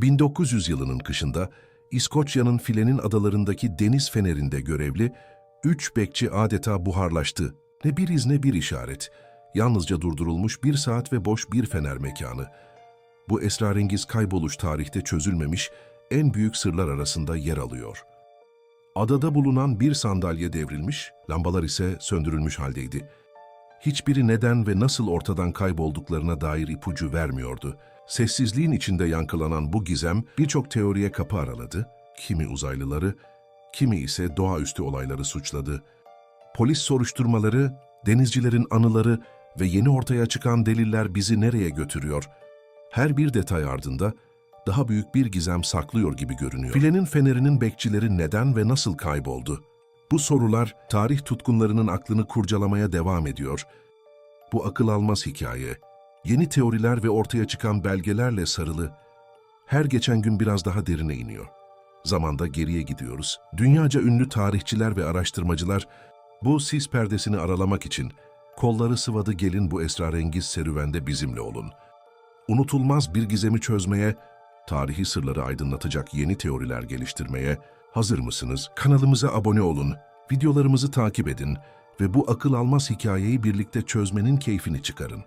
1900 yılının kışında İskoçya'nın Filenin adalarındaki deniz fenerinde görevli üç bekçi adeta buharlaştı. Ne bir iz ne bir işaret. Yalnızca durdurulmuş bir saat ve boş bir fener mekanı. Bu esrarengiz kayboluş tarihte çözülmemiş en büyük sırlar arasında yer alıyor. Adada bulunan bir sandalye devrilmiş, lambalar ise söndürülmüş haldeydi. Hiçbiri neden ve nasıl ortadan kaybolduklarına dair ipucu vermiyordu. Sessizliğin içinde yankılanan bu gizem birçok teoriye kapı araladı. Kimi uzaylıları, kimi ise doğaüstü olayları suçladı. Polis soruşturmaları, denizcilerin anıları ve yeni ortaya çıkan deliller bizi nereye götürüyor? Her bir detay ardında daha büyük bir gizem saklıyor gibi görünüyor. Filenin fenerinin bekçileri neden ve nasıl kayboldu? Bu sorular tarih tutkunlarının aklını kurcalamaya devam ediyor. Bu akıl almaz hikaye, yeni teoriler ve ortaya çıkan belgelerle sarılı, her geçen gün biraz daha derine iniyor. Zamanda geriye gidiyoruz. Dünyaca ünlü tarihçiler ve araştırmacılar bu sis perdesini aralamak için kolları sıvadı gelin bu esrarengiz serüvende bizimle olun. Unutulmaz bir gizemi çözmeye, tarihi sırları aydınlatacak yeni teoriler geliştirmeye hazır mısınız? Kanalımıza abone olun, videolarımızı takip edin ve bu akıl almaz hikayeyi birlikte çözmenin keyfini çıkarın.